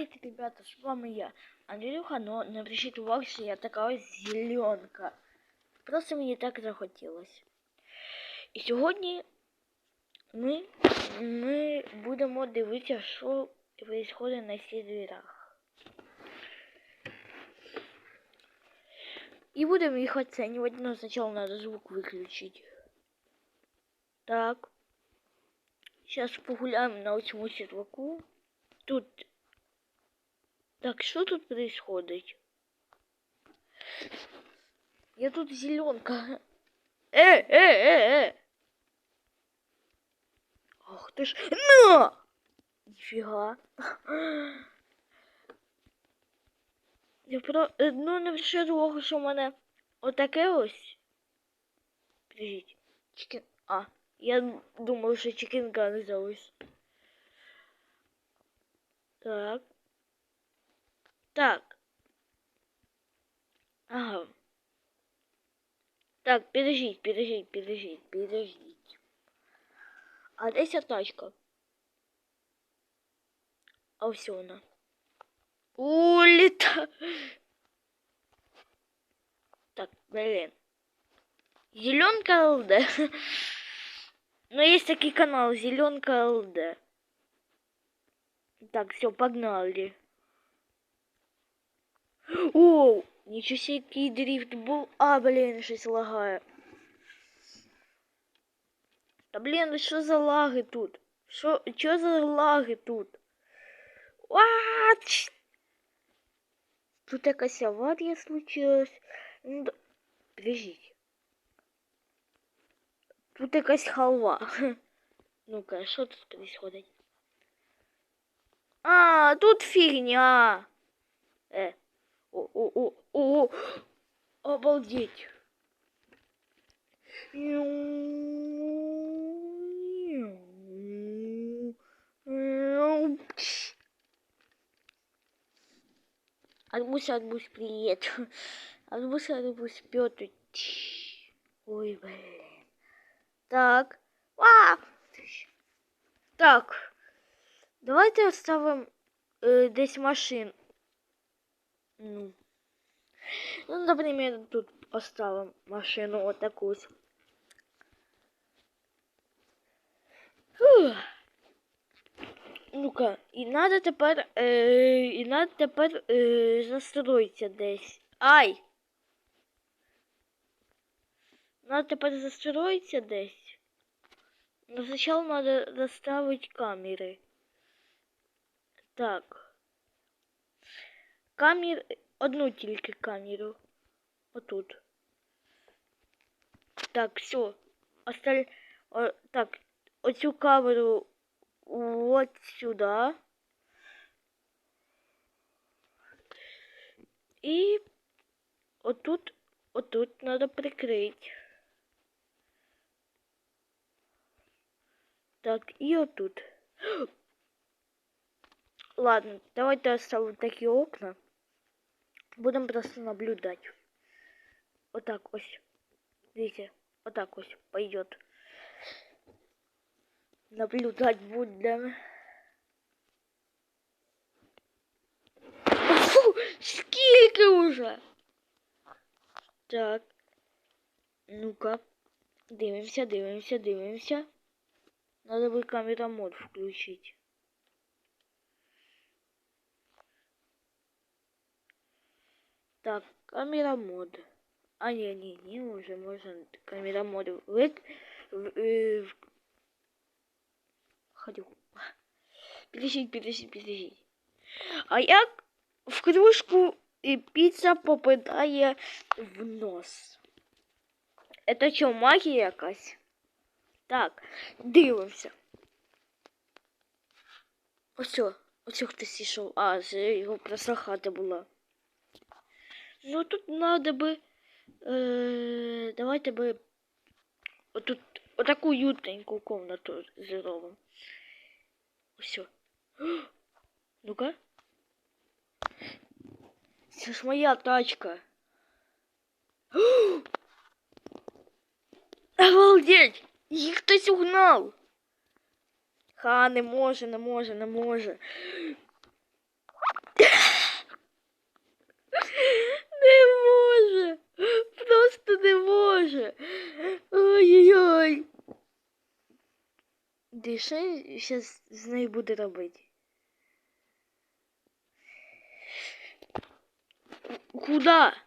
Привет, ребята, с вами я, Андрюха, но не обращайте увагу, що я така ось зеленка. Просто мені так захотілося. І сьогодні ми, ми будемо дивитися, що відбувається на серверах. І будемо їх оцінювати, но спочатку треба звук виключити. Так. Сейчас погуляем на цьому серваку. Тут так, что тут происходит? Я тут зеленка. Э, э, э, э. Ах ты ж. На! Нифига. Я про... е, Ну, не вирішую того, що в мене отаке ось. Подождіть. Чикен... А, я думав, що чикенган взялось. Так. Так. Ага. Так, подождите, подождите, подождите, подождите. А десь ця тачка? А все вона. Уліта. Так, блин. Зеленка ЛД. Но есть такой канал Зеленка ЛД. Так, все, погнали. Оу, нічого себе, який дрифт був. А, блін, щось лагає. Та блін, ну що за лаги тут? Що, що за лаги тут? What? Тут якась аварія случилась. Ну, да... Подождіть. Тут якась халва. Ну-ка, що тут происходит? А, тут фигня. Э. О, о, о, о, обалдеть. Арбуз, арбуз, привет. Арбуз, арбуз, Петр. Ой, блин. Так. А! Так. Давайте оставим э, десь машин. Ну. Ну, например, тут поставим машину вот такую. Ну-ка, і надо тепер, е, і надо тепер е, застроїтися десь. Ай! Надо тепер застроїтися десь. Но сначала надо доставить камеры. Так. Камер... Одну тільки камеру. Отут. Так, все. Осталь... О, так, оцю камеру вот сюда. И вот тут, вот тут надо прикрыть. Так, и вот тут. Ладно, давайте оставим такие окна. Будем просто наблюдать. Вот так вот. Видите, вот так вот пойдет. Наблюдать будем. Фу, скільки уже? Так. Ну-ка. Дивимся, дивимся, дивимся. Надо бы камера мод включить. Так, камера мод. А, не, не, не, уже можно камера мод вы... Э, Ходю. Подождите, подождите, подождите. А як в кружку і піца попадає в нос? Это що, магія якась? Так, дивимося. Ось, ось хтось ішов. А, це його просто хата була. Ну тут надо бы. Э, давайте бы. Вот тут вот такую уютненькую комнату зробимо. Все. Ну-ка. Це ж моя тачка. Обалдеть! Їх хтось угнав. Ха, не може, не може, не може. Не може. Просто не може. Ой-ой-ой. Де що зараз з нею буде робити? Куда?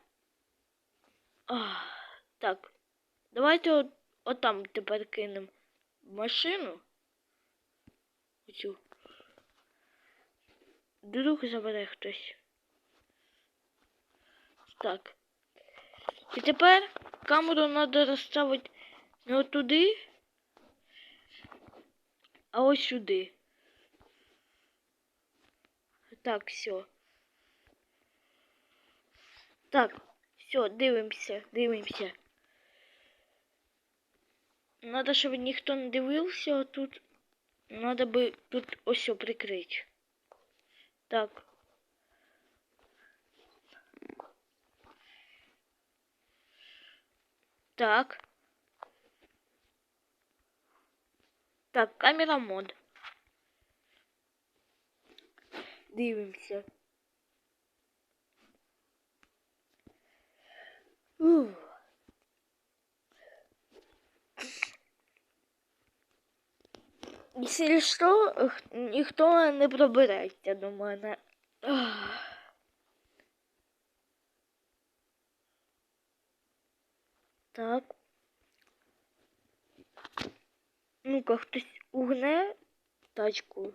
А, так, давайте от, от там тепер кинем машину. Оцю. Друг забере хтось. Так. І тепер камеру треба розставити не отуди, а ось сюди. Так, все. Так, все, дивимося, дивимося. Надо, щоб ніхто не дивився, а тут надо би тут ось прикрити. Так. Так. Так, камера мод. Якщо що, х- ніхто не пробереться до мене. Ах. Так. Ну-ка, хтось угне тачку.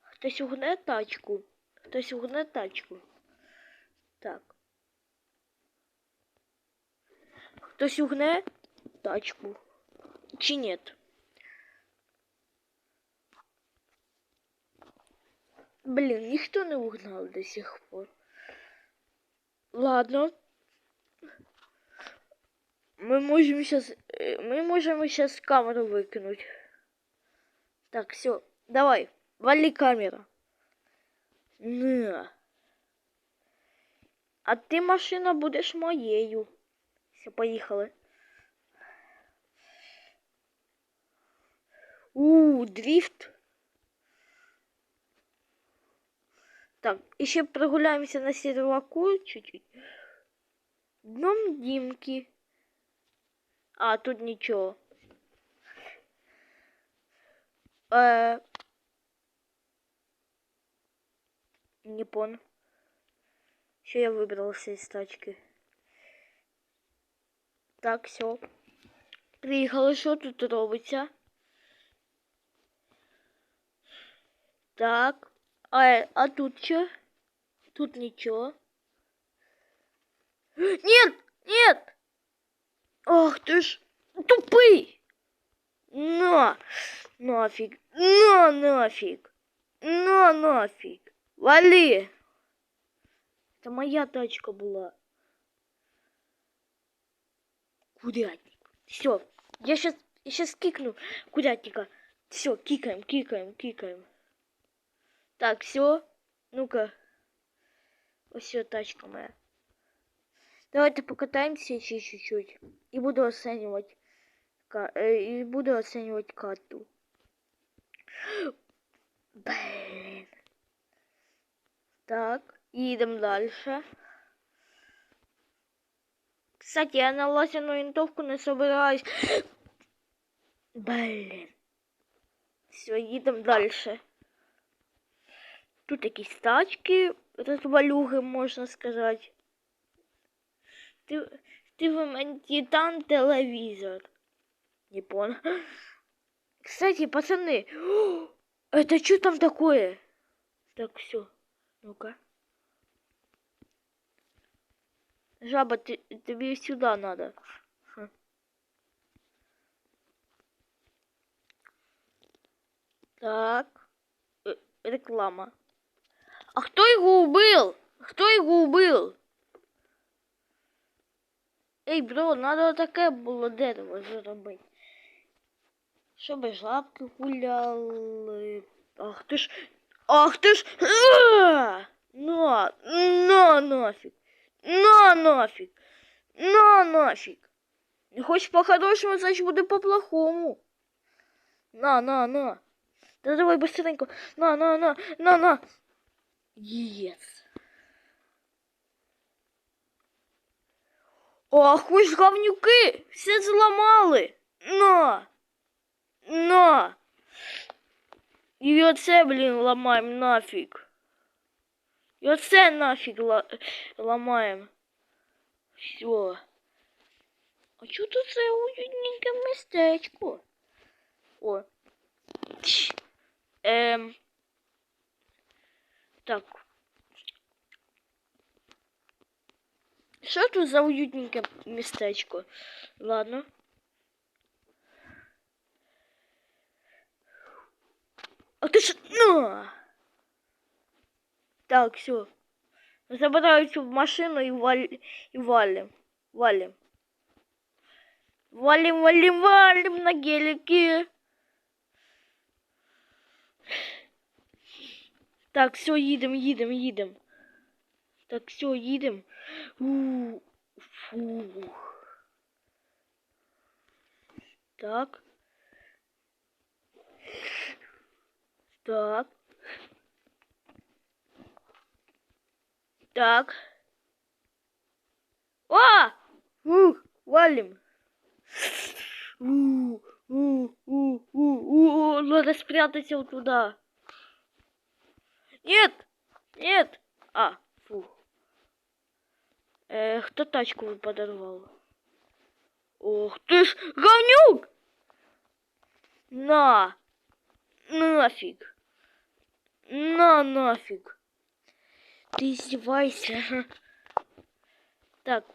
Хтось угне тачку. Хтось угне тачку. Так. Хтось угне тачку. Чи нет? Блин, никто не угнал до сих пор. Ладно. Мы можем сейчас... Мы можем сейчас камеру выкинуть. Так, все. Давай. Вали камера. На. А ти машина будеш моєю. Все, поїхали. У, дрифт. Так, і ще прогуляємося на серваку чуть-чуть. Дном Дімки. А, тут нічого. Е... Не понял. Що я вибрався із тачки. Так, все. Приїхали, що тут робиться? Так. А, а тут что? Тут ничего. Нет! Нет! Ах ты ж тупый! На! Нафиг! На нафиг! На нафиг! Вали! Это моя тачка была. Курятник. Все. Я сейчас, я сейчас кикну курятника. Все, кикаем, кикаем, кикаем. Так, все. Ну-ка. Все, тачка моя. Давайте покатаемся еще чуть-чуть. И буду оценивать. э, И буду оценивать карту. Блин. Так, едем дальше. Кстати, я на лазерную винтовку не собираюсь. Блин. Все, едем дальше. Тут якісь тачки, розвалюги, можна сказати. Ти, ти в титан телевізор. Не понял. Кстати, пацаны, это что там такое? Так, все. Ну-ка. Жаба, ты, тебе сюда надо. Так. Э, реклама. А кто его убил? Кто его убил? Ей, бро, надо таке було дерево зробити. Щоб жабки гуляли. Ах ти ж. Ах ти ж. А! На, на нафіг. На нафіг. На нафіг. Не хочеш по-хорошему, значить буде по-плохому. На, на, на. Да давай быстренько. На, на, на, на, на. Єс. Ох, ви ж говнюки! Все зламали! На! На! І оце, блін, ламаємо нафіг. І оце нафіг ла... ламаємо. Все. А чого тут це уютненьке містечко? О. Чш. Ем. Так. Що тут за уютненьке містечко? Ладно. А ти ж на! Так, все. Забираю цю машину і валь... і валим. Валим. Валим, валим, валим на гелике. Так, все, їдем, їдем, їдем. Так, все, їдем. У, Фу. Так. Так. Так. О! Ух, валим. У, у, у, у, у, надо спрятаться вот туда. Нет! Нет! А, фу. Э, кто тачку подорвал? Ох ты ж, говнюк! На! Нафиг! На нафиг! Ты издевайся. Так.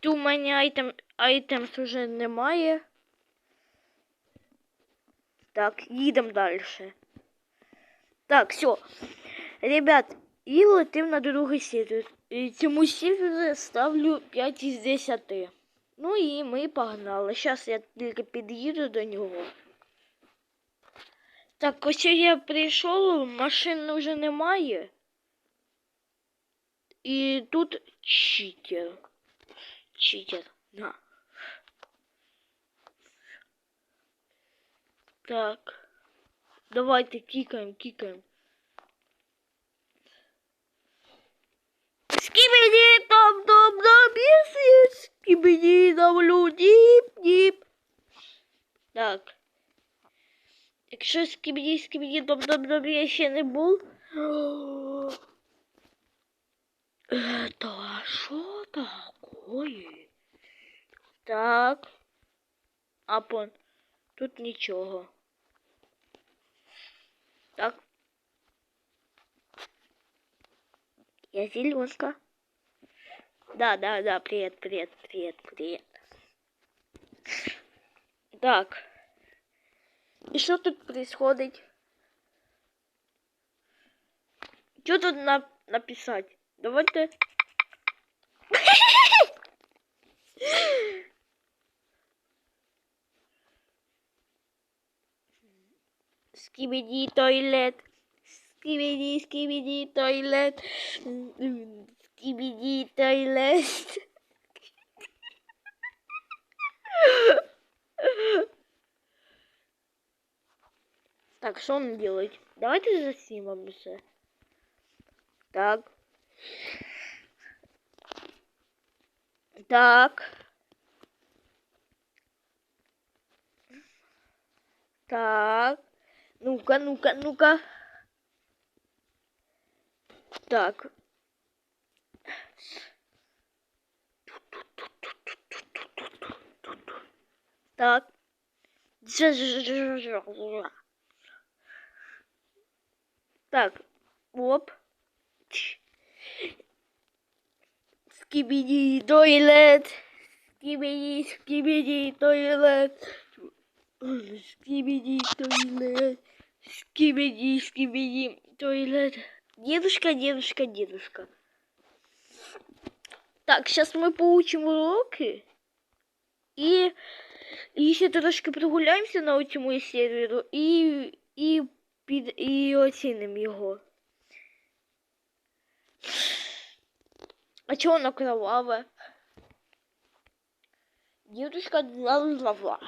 Тут у мене айтем, айтемс уже немає. Так, їдемо далі. Так, все. Ребят, І летим на другий сервер. І Цьому серверу ставлю 5 із 10. Ну і ми погнали. Зараз я тільки під'їду до нього. Так, ось я прийшов, машин вже немає. І тут читер. Читер. На. Так. Давайте кикаем, кикаем. Скибиди там там там если скибиди там люди дип. Так. Якщо скибиди скибиди там там там я ще не був. Это что такое? Так. Апон. Тут нічого. Так. Я зеленка. Да, да, да, привет, привет, привет, привет. Так. И что тут происходит? Что тут на написать? Давайте. Скибиди туалет. Скибиди, скибиди туалет. Скибиди туалет. Так, что он делает? Давайте заснимем все. Так. Так. Так. Ну-ка, ну-ка, ну-ка. Так. Так. Так. Оп. Скибиди тоилет. Скибиди, скибиди тоилет. Скибиди тоилет. Скибиди, скибиди тоилет. Дедушка, дедушка, дедушка. Так, сейчас мы поучим уроки. И, и ще трошки прогуляємося на цьому серверу і, і, під, і оцінимо його. А чого воно кроваве? Дедушка ла-ла-ла.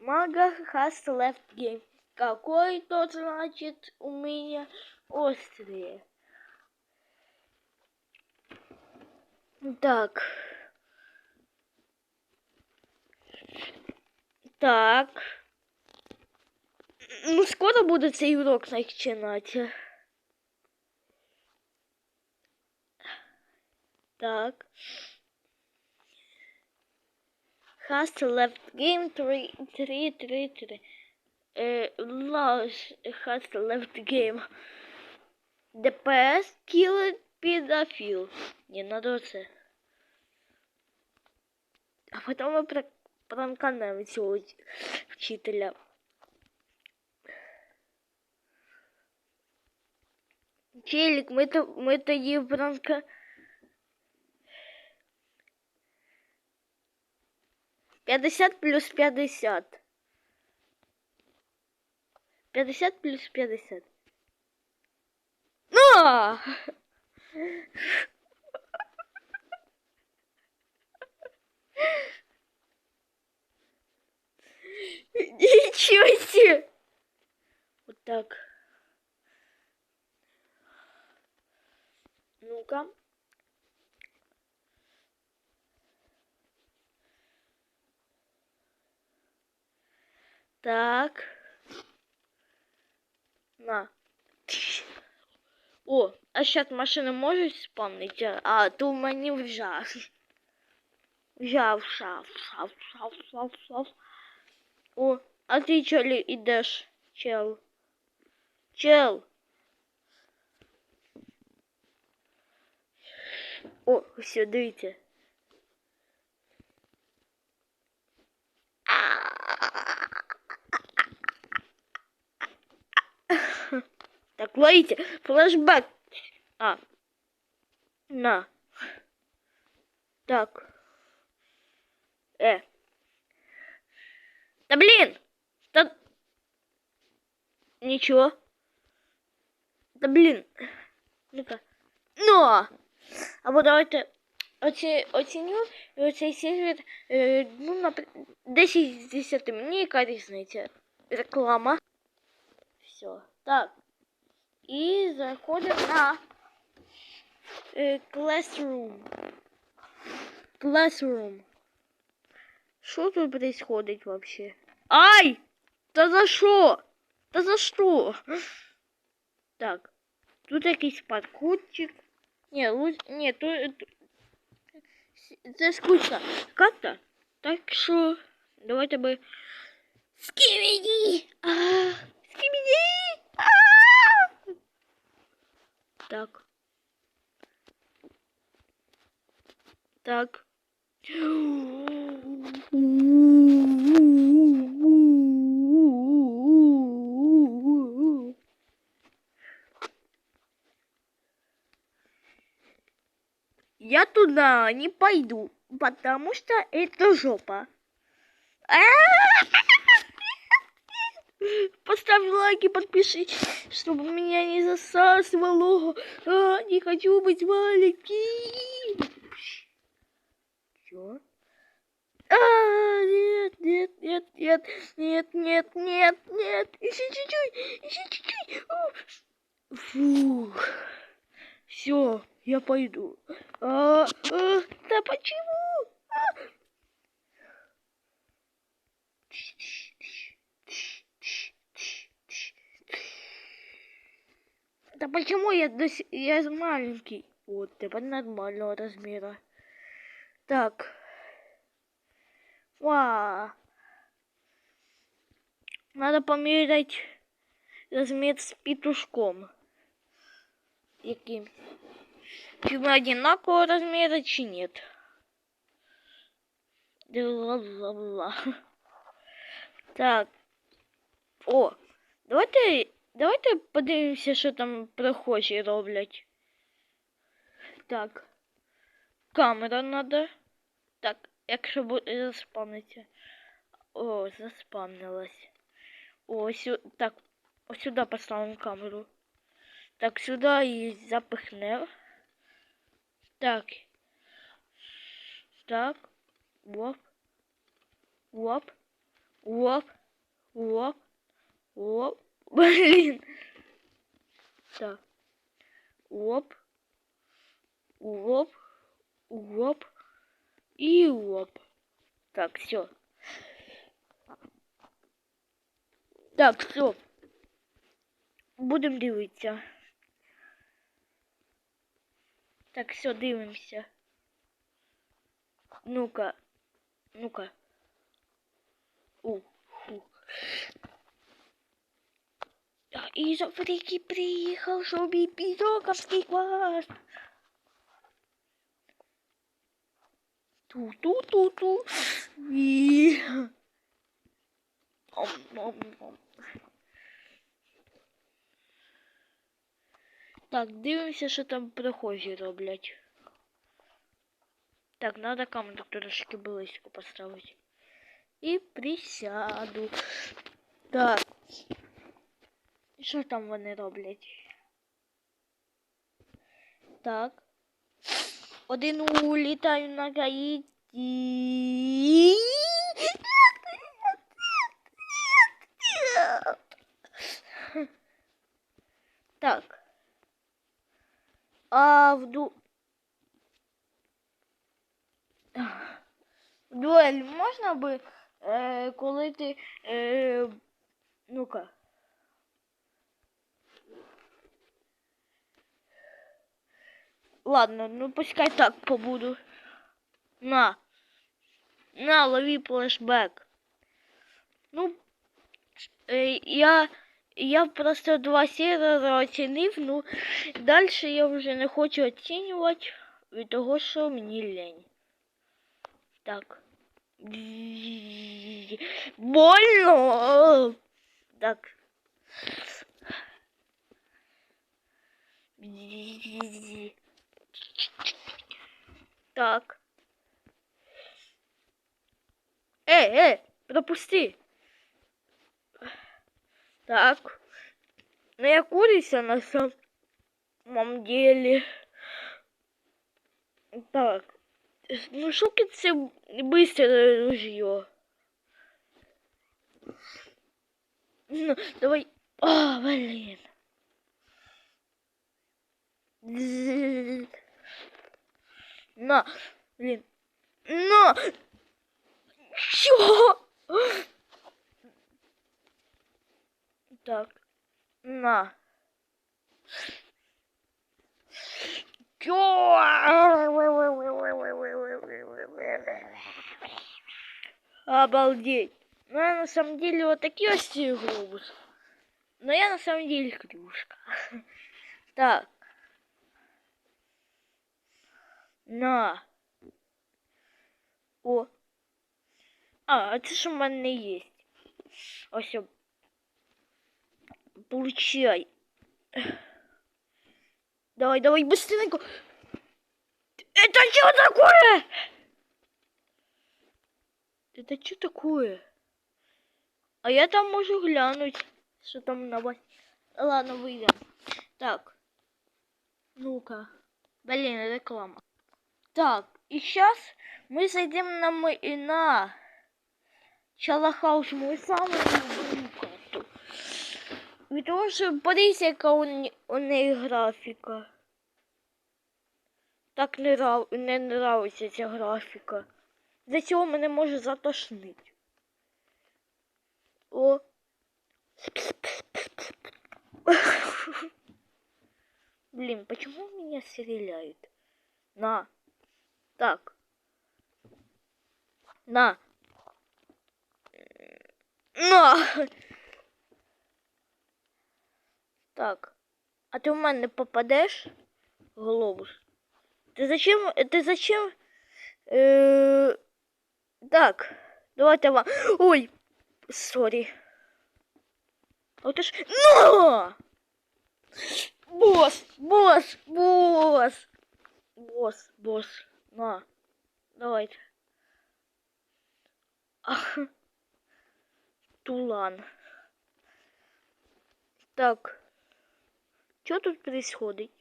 Мага has left game. Какой тот значит у меня острые? Так. Так. Ну, скоро буде цей урок починати. Так. Has left game 3, 3, 3, 3. Lost has left game. ДПС killed pedophile. Не надо це. А потом ми про пранканемо цього вчителя. Челик, ми, то, ми тоді пранка... П'ятдесят плюс п'ятдесят. П'ятдесят плюс п'ятдесят. Ну! Ничего себе! Вот так. Ну-ка. Так. На. О, а сейчас машина может спавнить? А, то мені вже. Взяв, шав, шав, шав, шав, шав. О, а ти чолі ідеш, чел? Чел. О, все, дивіться. Так, ловите, флешбэк. А. На. Так. Э. Да блин! Да... Ничего. Да блин. Ну-ка. Ну! Або давайте оці, оціню оцей сервер е, ну, на 10 з 10. Мені яка різниця. Реклама. Все. Так. І заходимо на е, Classroom. Classroom. Що тут происходит вообще? Ай! Та за що? Та за що? Так. Тут якийсь паркурчик. Не, лучше... Нет, то... Це скучно. Как-то? Так що... Давайте би... Скибиди! А, скибиди! А! Так. Так. Я туда не пойду, потому что это жопа. Поставь лайк и подпишись, чтобы меня не засасывало. А, не хочу быть маленьким. Чё? А, нет, нет, нет, нет, нет, нет, нет, нет. Еще чуть-чуть, еще чуть-чуть. Фух. Все, я пойду. А, а, да почему? А? Да почему я до с- я маленький? Вот, теперь нормального размера. Так. Ва. Надо померять размер с петушком. Яким? Чи ми одинакового размера, чи нет? Бла-бла-бла. Так. О, давайте, давайте подивимося, що там прохожі роблять. Так. Камера надо. Так, якщо буде заспавниться. О, заспавнилась. О, сю... так, ось сюди поставимо камеру. Так, сюди її запихнемо. Так. Так. Воп. Воп. Воп. Воп. Воп. Блин. Так. Воп. Воп. Воп. И воп. Так, все. Так, все. Будемо дивитися. Так, все, дивимося. Ну-ка. Ну-ка. У, фу. Да, і з Африки приїхав, щоб і пізоковський квас. Ту-ту-ту-ту. І... Ом-ом-ом. Так, дивимося, що там прохожі роблять. Так, надо камеру трошки близько поставити. І присяду. Так. Що там вони роблять? Так. Один улітаю на Гаїті. Так. А в ду... Дуель можна би, е, коли ти. Е, ну-ка. Ладно, ну пускай так побуду. На. На, лови флешбек. Ну, е, я. Я просто два сервера оцінив, ну далі я вже не хочу оцінювати від того, що мені лень. Так. Больно. Так. Так. Эй, эй, пропусти. Так. Ну я курюся на самом деле. Так. Ну шуки це быстрое ружье. Ну, давай. А, блин. На, блин. На! Чё? Так. На. Обалдеть. Ну, я на самом деле вот такие вот глобус. Но я на самом деле клюшка. Так. На. О. А, это ж у мене є. Получай. Давай, давай, быстренько. Это что такое? Это что такое? А я там могу глянуть, что там на. Ладно, выйдем. Так. Ну-ка. Блин, реклама. Так, и сейчас мы зайдем на мы на Чалахаус, мой самый любимый карту. Від того, що подивіться, яка у, у неї графіка. Так не, рав... не нравиться ця графіка. За цього мене може затошнити. О. Блин, почему меня стреляют? На. Так. На. На. Так. А ти в мене попадеш? Глобус. Ти зачем? Ти зачем? Е... Так. Давайте вам. Ой! Сорі. Вот ж. Но! Босс! Босс! Босс! Босс! Босс! На. Давайте. Ах. Тулан. Так. Что тут происходит?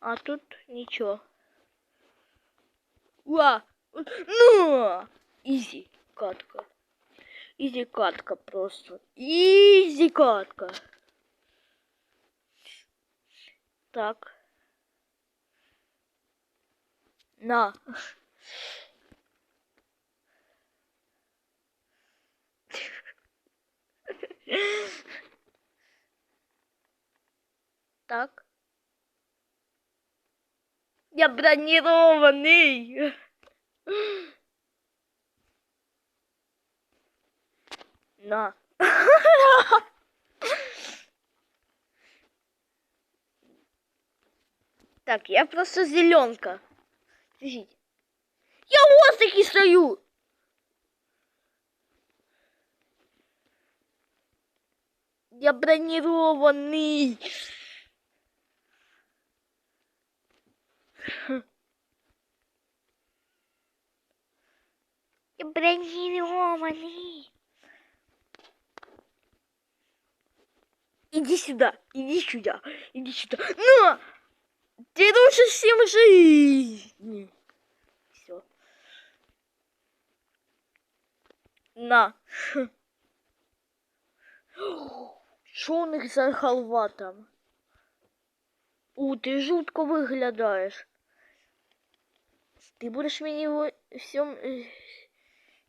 А тут ничего. Уа! Ну! Изи катка. Изи катка просто. Изи катка. Так. На. Так. Я бронированный. На. Так, я просто зеленка. Подождите. Я в воздухе стою. Я бронированный. Я бронированный. Иди сюда, иди сюда, иди сюда. На! Ты рушишь всем жизнь. Все. На. Що у них за халва там? У, ти жутко виглядаєш. Ти будеш мені во всьому е,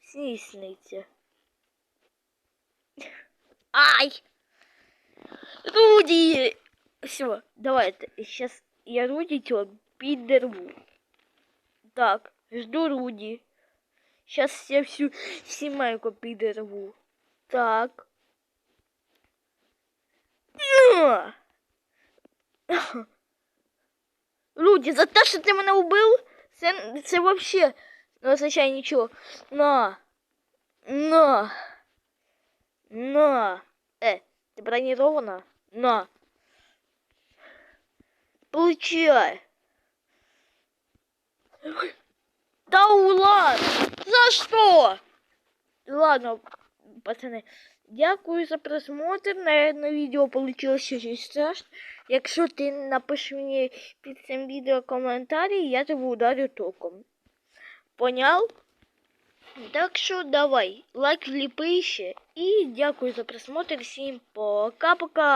сні сниться. Ай! Руди! Все, давайте. Сейчас я Руди тебя підерву. Так, жду Руди. Сейчас я всю сімейку підерву. Так. На! Руді, за те, що ти мене убив, це, це вообще не означає нічого. На. На. На. Э, ты бронирована? На. Получай. Да улад! За что? Ладно, пацаны, дякую за просмотр. Наверное, відео получилось щось страшно. Якщо ти напишеш мені під цим відео коментарі, я тебе ударю током. Понял? Так що давай, лайк вліпи ще. І дякую за просмотр. Всім пока-пока.